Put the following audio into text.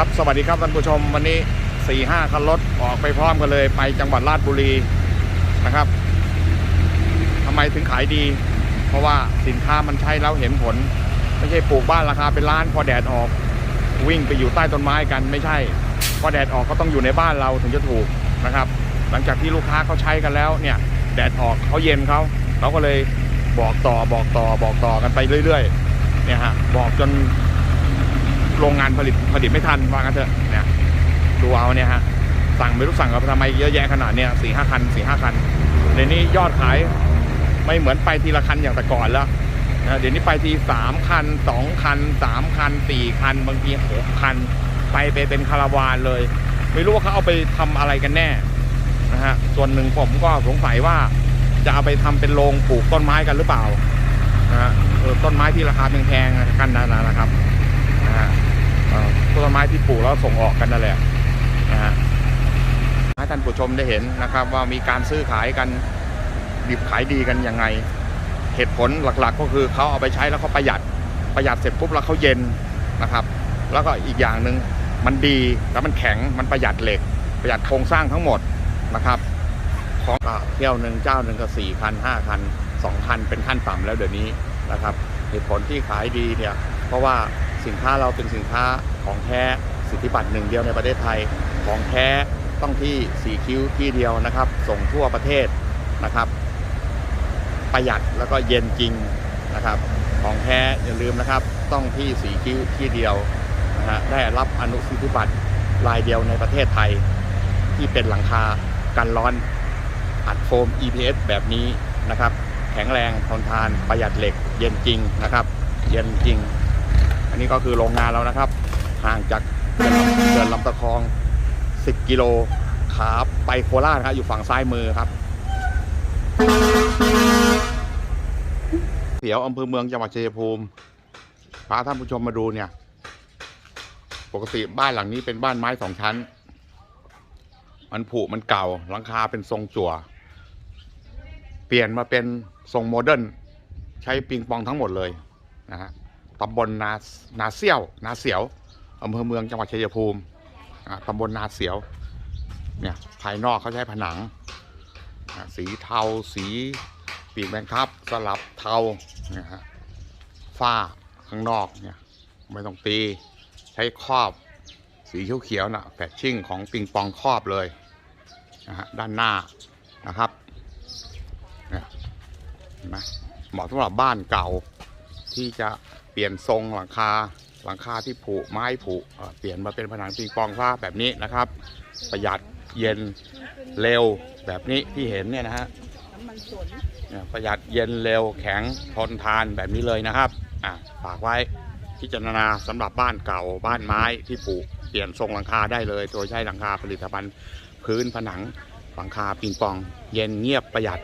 ครับสวัสดีครับท่านผู้ชมวันนี้4ี่ห้าคันรถออกไปพร้อมกันเลย ไปจังหวัดราชบุรีนะครับทำไมถึงขายดี เพราะว่าสินค้ามันใช้แล้วเห็นผล ไม่ใช่ปลูกบ้านราคาเป็นล้านพอแดดออก วิ่งไปอยู่ใต้ต้นไม้กันไม่ใช่ พอแดดออกก็ต้องอยู่ในบ้านเราถึงจะถูกนะครับ หลังจากที่ลูกค้าเขาใช้กันแล้วเนี่ยแดดออกเขาเย็นเขาเขาก็เลยบอกต่อบอกต่อบอกต่อกันไปเรื่อยๆเนี่ยฮะบอกจน โรงงานผลิตผลิตไม่ทันว่างั้นเถอะเนี่ยดูเอาเนี่ยฮะสั่งไม่รู้สั่งกับทำไมเยอะแยะขนาดเนี้ยสี่ห้าคันสี่ห้าคันเดี๋ยวนี้ยอดขายไม่เหมือนไปทีละคันอย่างแต่ก่อนแล้วนะเดี๋ยวนี้ไปทีสามคันสองคันสามคันสี่คัน บางทีหกคัน ไปไปเป็นคาราวานเลย ไม่รู้ว่าเขาเอาไปทำอะไรกันแน่นะฮะส่วนหนึ่งผมก็สงสัยว่าจะเอาไปทำเป็นโรงปลูกต้นไม้กันหรือเปล่านะฮะต้นไม้ที่ราคาแพงๆกันนั่นนะครับนะฮะ ต้นไม้ที่ปลูกแล้วส่งออกกันนั่นแหละนะฮะให้ท่านผู้ชมได้เห็นนะครับ ว่ามีการซื้อขายกันดิบขายดีกันยังไง เหตุผลหลักๆ ก็คือเขาเอาไปใช้แล้วเขาประหยัดประหยัดเสร็จปุ๊บแล้วเขาเย็นนะครับ แล้วก็อีกอย่างหนึ่งมันดีแล้วมันแข็งมันประหยัดเหล็ก ประหยัดโครงสร้างทั้งหมดนะครับของก็เที่ยวหนึ่งเจ้าหนึ่งก็สี่คันห้าคันสองคันเป็นขั้นต่ำแล้วเดี๋ยวนี้นะครับ เหตุผลที่ขายดีเนี่ยเพราะว่า สินค้าเราเป็นสินค้าของแท้สิทธิบัตรหนึ่งเดียวในประเทศไทยของแท้ต้องที่สีคิ้วที่เดียวนะครับ ส่งทั่วประเทศนะครับ ประหยัดแล้วก็เย็นจริงนะครับ ของแท้อย่าลืมนะครับ ต้องที่สีคิ้วที่เดียวนะฮะได้รับอนุสิทธิบัตรรายเดียวในประเทศไทย ที่เป็นหลังคากันร้อนอัดโฟม EPS แบบนี้นะครับ แข็งแรงทนทานประหยัดเหล็ก เย็นจริงนะครับ เย็นจริง นนี้ก็คือโรงงานเรานะครับ ห่างจากเขื่อนลำเขื่อนลำตะคอง 10 กิโลขาไปโคราชครับอยู่ฝั่งซ้ายมือครับ เสียวอำเภอเมืองจังหวัดชัยภูมิพาท่านผู้ชมมาดูเนี่ย ปกติบ้านหลังนี้เป็นบ้านไม้สองชั้น มันผุมันเก่าหลังคาเป็นทรงจั่ว เปลี่ยนมาเป็นทรงโมเดิร์นใช้ปิงปองทั้งหมดเลยนะฮะ ตำบลนานาเซี่ยว นาเสียวอำเภอเมืองจังหวัดชัยภูมิตำบลนาเสียว เนี่ยภายนอกเขาใช้ผนัง สีเทาสีปีกแมงทับ สลับเทาเนี่ยฮะฝ้าข้างนอกเนี่ยไม่ต้องตี ใช้ครอบสีเขียวๆนะแฟชชิ่งของปิงปองครอบเลยนะฮะด้านหน้านะครับเนี่ยเห็นไหมเหมาะสำหรับบ้านเก่าที่จะ ปลี่ยนทรงหลังคาหลังคาที่ผุไม้ผุเอ่อเปลี่ยนมาเป็นผนังปิงปองฟ้าแบบนี้นะครับ ประหยัดเย็นเร็วแบบนี้ที่เห็นเนี่ยนะฮะประหยัดเย็นเร็วแข็งทนทานแบบนี้เลยนะครับอะฝากไว้พิจารณาสำหรับบ้านเก่าบ้านไม้ที่ผุเปลี่ยนทรงหลังคาได้เลย โดยใช้หลังคาผลิตภัณฑ์พื้นผนังหลังคาปิงปอง เย็นเงียบประหยัด